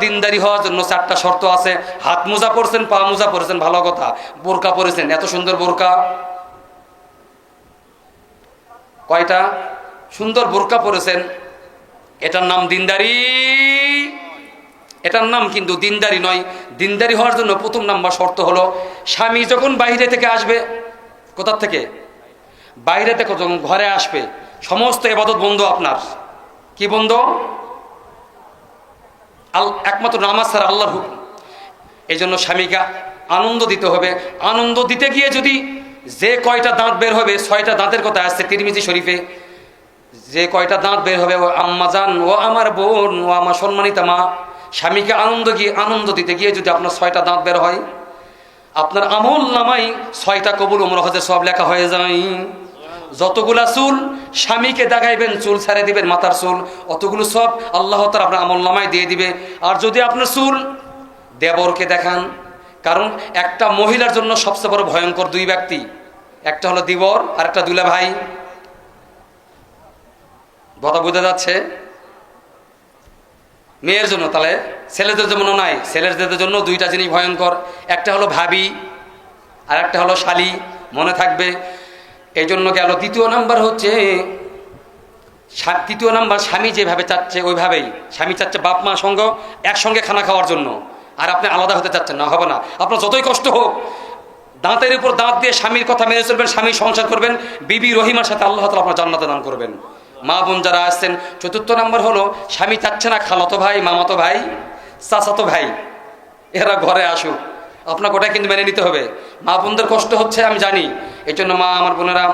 দিনদারি হওয়ার জন্য চারটা শর্ত আছে। হাত মোজা পরেছেন, পা মোজা পরেছেন, ভালো কথা। বোরকা পরেছেন, এত সুন্দর বোরকা। কয়টা? সুন্দর বোরকা পরেছেন। এটার নাম দিনদারি। এটার নাম কিন্তু দিনদারি নয়। দিনদারি হওয়ার জন্য প্রথম নাম্বার শর্ত হলো, স্বামী যখন বাইরে থেকে আসবে, কোথার থেকে? বাইরে থেকে যখন ঘরে আসবে, সমস্ত এবাদত বন্ধ আপনার। কি বন্ধ? একমাত্র নামাজ ছাড়া আল্লাহর হুকুম। এই জন্য স্বামীকে আনন্দ দিতে হবে। আনন্দ দিতে গিয়ে যদি যে কয়টা দাঁত বের হবে, ছয়টা দাঁতের কথা আসছে তিরমিজি শরীফে, যে কয়টা দাঁত বের হবে, ও আম্মা যান ও আমার বোন, ও আমার সম্মানিতা মা, স্বামীকে আনন্দ গিয়ে আনন্দ দিতে গিয়ে যদি আপনার ছয়টা দাঁত বের হয়, আপনার আমল নামাই ছয়টা কবুল উমর হজে সব লেখা হয়ে যায়। যতগুলা চুল স্বামীকে দেখাইবেন, চুল ছেড়ে দিবেন, মাথার চুল, অতগুলো সব আল্লাহ তার আপনার আমল নামায় দিয়ে দিবে। আর যদি আপনার চুল দেবরকে দেখান, কারণ একটা মহিলার জন্য সবচেয়ে বড় ভয়ঙ্কর দুই ব্যক্তি, একটা হলো দিবর, আর একটা দুলা ভাই। কথা বোঝা যাচ্ছে? মেয়ের জন্য, তাহলে ছেলেদের জন্য নাই, ছেলেদের জন্য দুইটা জিনিস ভয়ঙ্কর, একটা হলো ভাবি, আর একটা হলো শালি। মনে থাকবে এই জন্য গেল দ্বিতীয় নাম্বার হচ্ছে তৃতীয় নাম্বার স্বামী যেভাবে চাচ্ছে, ওইভাবেই। স্বামী চাচ্ছে বাপ, মা, সঙ্গ, একসঙ্গে খানা খাওয়ার জন্য। আর আপনি আলাদা হতে চাচ্ছেন না, হবে না। আপনার যতই কষ্ট হোক, দাঁতের উপর দাঁত দিয়ে স্বামীর কথা মেনে চলবেন, স্বামী সংসার করবেন, বিবি রহিমার সাথে আল্লাহ তালা আপনার জান্নাতে দান করবেন। মা বোন যারা আসছেন, চতুর্থ নাম্বার হলো, স্বামী চাচ্ছে না খালাতো ভাই, মামাতো ভাই, চাচাতো ভাই, এরা ঘরে আসুক। আপনাকে ওটা কিন্তু মেনে নিতে হবে। মা বোনদের কষ্ট হচ্ছে, আমি জানি। এই জন্য মা, আমার বোনেরা,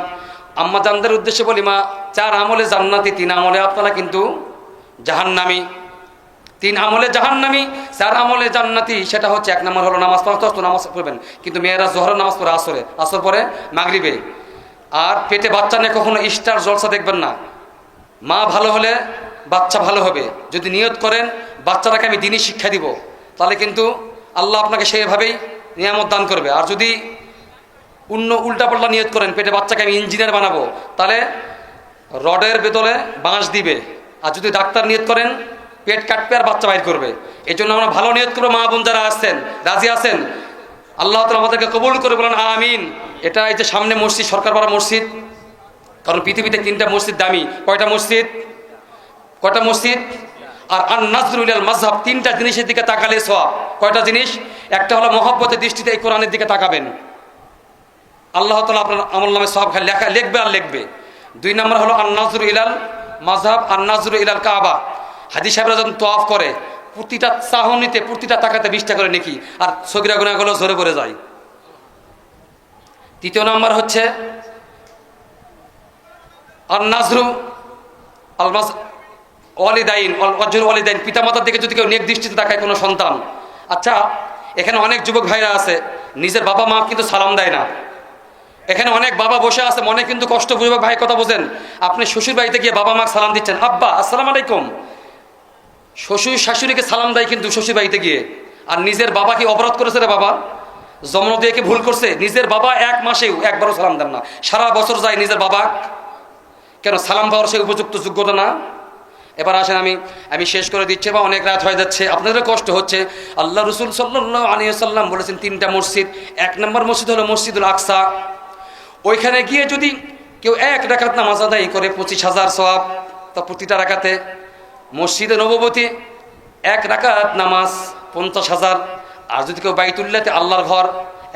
আম্মা জানদের উদ্দেশ্যে বলি মা, চার আমলে জান্নাতি, তিন আমলে আপনারা কিন্তু জাহান্নামি। তিন আমলে জাহান্নামি, চার আমলে জান্নাতি, সেটা হচ্ছে এক নম্বর হলো নামাজ পড়তে তো নামাজ পড়বেন। কিন্তু মেয়েরা জহরের নামাজ পড়ে আসরে, আসর পরে মাগরিবে। আর পেটে বাচ্চা নিয়ে কখনো স্টার জলসা দেখবেন না। মা ভালো হলে বাচ্চা ভালো হবে। যদি নিয়ত করেন, বাচ্চাটাকে আমি দিনই শিক্ষা দিব। তাহলে কিন্তু আল্লাহ আপনাকে সেইভাবেই নিয়ামত দান করবে। আর যদি অন্য উল্টাপাল্টা নিয়ত করেন, পেটে বাচ্চাকে আমি ইঞ্জিনিয়ার বানাবো। তাহলে রডের বেতলে বাঁশ দিবে। আর যদি ডাক্তার নিয়ত করেন, পেট কাটবে আর বাচ্চা বাইর করবে। এই জন্য আমরা ভালো নিয়ত করব, মা বোন যারা আসছেন রাজি আছেন, আল্লাহ তালা আমাদেরকে কবুল করে বলেন, আমিন। এটা এই যে সামনে মসজিদ, সরকার পাড়া মসজিদ। কারণ পৃথিবীতে তিনটা মসজিদ দামি। কয়টা মসজিদ? কয়টা মসজিদ? আর আন নাজরুল মাজহাব তিনটা জিনিসের দিকে তাকালে সব কয়টা জিনিস? একটা হলো মহব্বতের দৃষ্টিতে এই কোরআনের দিকে তাকাবেন। আল্লাহ তালা আপনার আমল নামে সব লেখা লিখবে আর লিখবে। দুই নম্বর হলো আন নাজরুল ইলাল মাজহাব আন নাজরুল ইলাল কাবা। হাজি সাহেবরা যখন তোয়াফ করে, প্রতিটা চাহনিতে, প্রতিটা তাকাতে বিশটা করে নাকি, আর সগিরা গুণাগুলো ঝরে পড়ে যায়। তৃতীয় নম্বর হচ্ছে আর নাজরু আলমাজ ওয়ালিদাইন অজর ওয়ালিদাইন। পিতামাতার দিকে যদি কেউ নেক দৃষ্টিতে তাকায় কোনো সন্তান আচ্ছা এখানে অনেক যুবক ভাইরা আছে, নিজের বাবা মা কিন্তু সালাম দেয় না। এখানে অনেক বাবা বসে আছে, মনে কিন্তু কষ্ট বুঝবে ভাই, কথা বোঝেন। আপনি শ্বশুর বাড়িতে গিয়ে বাবা মা সালাম দিচ্ছেন। আব্বা, আসসালাম আলাইকুম। শ্বশুর শাশুড়িকে সালাম দেয় কিন্তু শ্বশুর বাড়িতে গিয়ে। আর নিজের বাবা কি অপরাধ করেছে রে বাবা? জন্ম দিয়ে কি ভুল করছে? নিজের বাবা এক মাসেও একবারও সালাম দেন না। সারা বছর যায় নিজের বাবা। কেন সালাম পাওয়ার সে উপযুক্ত যোগ্যতা না? এবার আসেন আমি আমি শেষ করে দিচ্ছি, বা অনেক রাত হয়ে যাচ্ছে। আপনাদের কষ্ট হচ্ছে। আল্লাহ রসুল সাল্লাহ আলী সাল্লাম বলেছেন, তিনটা মসজিদ। এক নম্বর মসজিদ হলো মসজিদুল আকসা। ওইখানে গিয়ে যদি কেউ এক রাকাত নামাজ আদায় করে পঁচিশ হাজার সব তা প্রতিটা রাকাতে মসজিদে নববতী এক রাকাত নামাজ পঞ্চাশ হাজার। আর যদি কেউ বাইতুল্লাতে আল্লাহর ঘর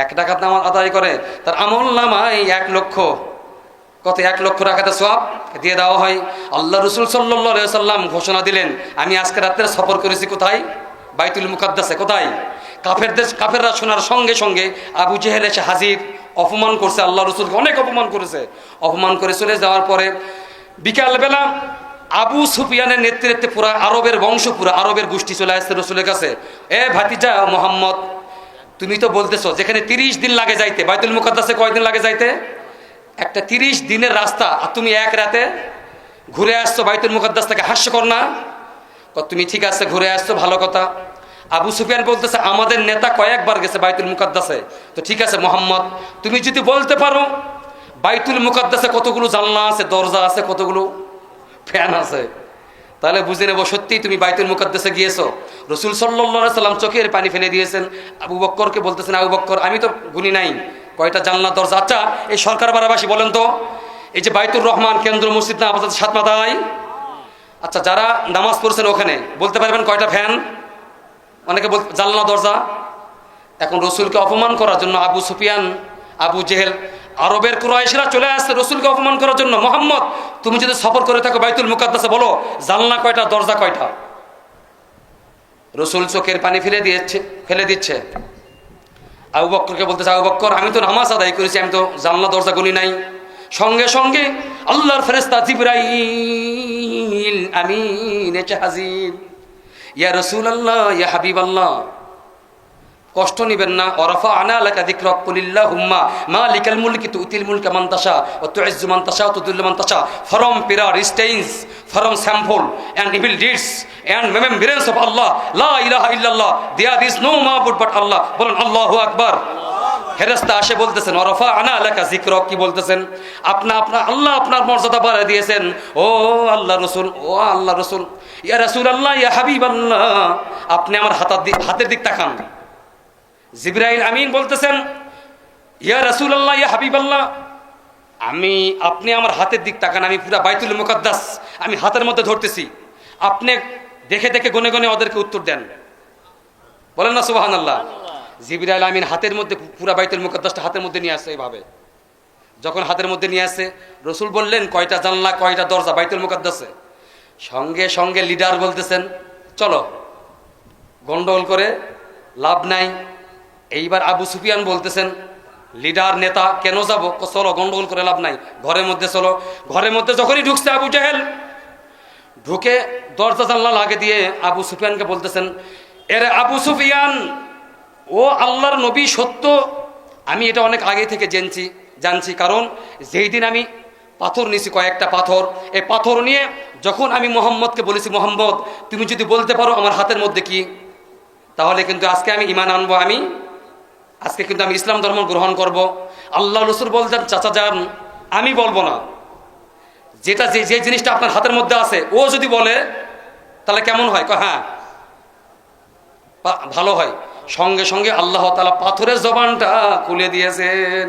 এক ডাকাত নামাজ আদায় করে, তার আমল নামায় এক লক্ষ, কত এক লক্ষ টাকাতে সব দিয়ে দেওয়া হয়। আল্লাহ রসুল সাল্লাহ সাল্লাম ঘোষণা দিলেন, আমি আজকে রাত্রে সফর করেছি কোথায়? বাইতুল মুকাদ্দাসে, কোথায়? কাফের দেশ কাফেররা শোনার সঙ্গে সঙ্গে আবু জেহেল এসে হাজির। অপমান করছে, আল্লাহ রসুলকে অনেক অপমান করেছে। অপমান করে চলে যাওয়ার পরে বিকালবেলা আবু সুফিয়ানের নেতৃত্বে পুরা আরবের বংশ, পুরা আরবের গোষ্ঠী চলে আসছে রসুলের কাছে। এ ভাতিজা মোহাম্মদ, তুমি তো বলতেছো, যেখানে তিরিশ দিন লাগে যাইতে, বাইতুল মুকাদ্দাসে কয়দিন লাগে যাইতে? একটা তিরিশ দিনের রাস্তা, আর তুমি এক রাতে ঘুরে আসছো, বাইতুল মুকাদ্দাস থেকে হাস্যকর না? তুমি ঠিক আছে, ঘুরে আসছো, ভালো কথা। আবু সুফিয়ান বলতেছে, আমাদের নেতা কয়েকবার গেছে বাইতুল মুকাদ্দাসে। তো ঠিক আছে, মোহাম্মদ, তুমি যদি বলতে পারো, বাইতুল মুকাদ্দাসে কতগুলো জানলা আছে, দরজা আছে, কতগুলো ফ্যান আছে, তাহলে বুঝে নেব সত্যি তুমি বাইতুল মুকাদ্দেসে গিয়েছো। রসুল সাল্লাহ সাল্লাম চোখের পানি ফেলে দিয়েছেন। আবু বক্করকে বলতেছেন, আবু বক্কর, আমি তো গুনি নাই, কয়টা জানলা, দরজা? আচ্ছা এই সরকার বারাবাসী বলেন তো, এই যে বাইতুর রহমান, কেন্দ্র, মসজিদ না, আপাতত সাত মাথায়। আচ্ছা যারা নামাজ পড়ছেন ওখানে, বলতে পারবেন কয়টা ফ্যান? অনেকে বল জানলা, দরজা। এখন রসুলকে অপমান করার জন্য আবু সুফিয়ান, আবু জেহেল, আরবের কুরাইশরা চলে আসছে রসুলকে অপমান করার জন্য। মোহাম্মদ, তুমি যদি সফর করে থাকো বাইতুল মুকাদ্দাসে, বলো, জানলা কয়টা, দরজা কয়টা? রসুল চোখের পানি ফেলে দিয়েছে, ফেলে দিচ্ছে। আবু বক্করকে বলতেছে, আবু বক্কর, আমি তো নামাজ আদায় করেছি, আমি তো জানলা, দরজা গুনি নাই। সঙ্গে সঙ্গে আল্লাহর ফেরেস্তা জিব্রাইল আমিন, এসে হাজির। ইয়া রসুল আল্লাহ ইয়া হাবিব আল্লাহ কষ্ট নিবেন না। অরফা আনা আলাকা দিক কুলিল্লাহ হুম্মা মালিকাল মুলকি তুতিল মুলকা কেমন তাসা ও তুইজ্জু মান তাসা তো দুল্লমান তাসা from পিরার stains from sample and evil deeds and remembrance of Allah লা ইলাহা ইল্লাল্লাহ দেয়ার ইজ নো মাবুদ বাট আল্লাহ বলেন আল্লাহ আকবার ফেরেস্তা আসে বলতেছেন, ওরফা আনা এলাকা জিক্রক কি বলতেছেন? আপনা আপনার আল্লাহ আপনার মর্যাদা বাড়ায় দিয়েছেন। ও আল্লাহ রসুল, ও আল্লাহ রসুল, ইয়া রসুল আল্লাহ ইয়া হাবিব আল্লাহ আপনি আমার হাতার দিক হাতের দিক তাকান। জিব্রাইল আমিন বলতেছেন, ইয়া রসুল আল্লাহ ইয়া হাবিব আল্লাহ আমি, আপনি আমার হাতের দিক তাকান, আমি পুরা বাইতুল মুকাদ্দাস, আমি হাতের মধ্যে ধরতেছি। আপনি দেখে দেখে, গনে গনে ওদেরকে উত্তর দেন। বলেন না সুবাহান আল্লাহ জিবিরাইল আমিন হাতের মধ্যে, পুরা বাইতুল মুকদ্দাসটা হাতের মধ্যে নিয়ে আসে এইভাবে। যখন হাতের মধ্যে নিয়ে আসে রসুল বললেন, কয়টা জানলা, কয়টা দরজা বাইতুল মুকদ্দাসে? সঙ্গে সঙ্গে লিডার বলতেছেন, চলো, গন্ডগোল করে লাভ নাই। এইবার আবু সুফিয়ান বলতেছেন, লিডার, নেতা, কেন যাব? চলো, গন্ডগোল করে লাভ নাই। ঘরের মধ্যে চলো। ঘরের মধ্যে যখনই ঢুকছে আবু জাহেল, ঢুকে দরজা জানলা লাগে দিয়ে আবু সুফিয়ানকে বলতেছেন, এর আবু সুফিয়ান ও আল্লাহর নবী সত্য। আমি এটা অনেক আগে থেকে জেনছি, জানছি। কারণ যেই দিন আমি পাথর নিছি কয়েকটা পাথর। এই পাথর নিয়ে যখন আমি মোহাম্মদকে বলেছি, মোহাম্মদ, তুমি যদি বলতে পারো আমার হাতের মধ্যে কি? তাহলে কিন্তু আজকে আমি ইমান আনব, আমি আজকে কিন্তু আমি ইসলাম ধর্ম গ্রহণ করব। আল্লাহ রসুল বলতেন চাচা যান, আমি বলব না। যেটা যে যে জিনিসটা আপনার হাতের মধ্যে আছে, ও যদি বলে, তাহলে কেমন হয়? হ্যাঁ ভালো হয়। সঙ্গে সঙ্গে আল্লাহ তালা পাথরের জবানটা খুলে দিয়েছেন।